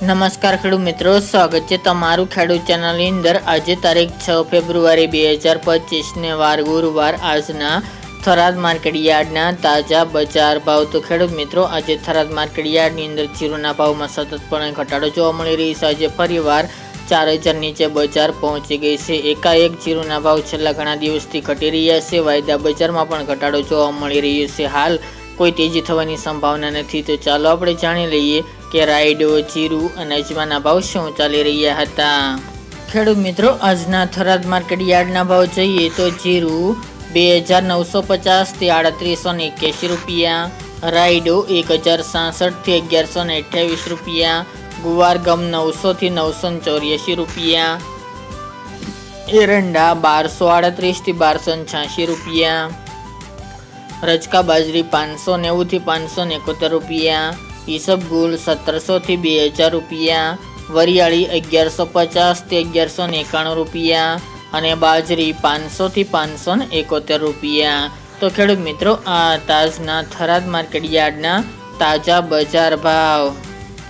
નમસ્કાર ખેડૂત મિત્રો, સ્વાગત છે તમારું ખેડૂત ચેનલની અંદર. આજે તારીખ છ ફેબ્રુઆરી બે હજાર પચીસને વાર ગુરુવાર. આજના થરાદ માર્કેટ યાર્ડના તાજા બજાર ભાવ. તો ખેડૂત મિત્રો, આજે થરાદ માર્કેટ યાર્ડની અંદર જીરુના ભાવમાં સતતપણે ઘટાડો જોવા મળી રહી છે. આજે ફરીવાર ચાર હજાર નીચે બજાર પહોંચી ગઈ છે. એકાએક જીરુના ભાવ છેલ્લા ઘણા દિવસથી ઘટી રહ્યા છે. વાયદા બજારમાં પણ ઘટાડો જોવા મળી રહ્યો છે. હાલ કોઈ તેજી થવાની સંભાવના નથી. તો ચાલો આપણે જાણી લઈએ કે રાયડો, જીરું અને અજમાના ભાવ શું ચાલી રહ્યા હતા? ખેડૂત મિત્રો, આજના થરાદ માર્કેટ યાર્ડના ભાવ જોઈએ તો જીરું બે હજાર નવસો પચાસથી આડત્રીસો ને એક્યાસી રૂપિયા, રાયડો એક હજાર સાસઠથી અગિયારસો ને અઠ્યાવીસ રૂપિયા ગુવાર ગમ નવસોથી નવસો ને ચોર્યાસી રૂપિયા, એરંડા બારસો આડત્રીસથી બારસો છ્યાસી રૂપિયા, રજકા બાજરી પાંચસો નેવુંથી પાંચસો એકોતેર રૂપિયા ઈસબગુલ સત્તરસોથી બે હજાર રૂપિયા, વરિયાળી અગિયારસો પચાસથી અગિયારસો ને એકાણું રૂપિયા અને બાજરી પાંચસોથી પાંચસો ને એકોતેર રૂપિયા. તો ખેડૂત મિત્રો, આ તાજના થરાદ માર્કેટ યાર્ડના તાજા બજાર ભાવ.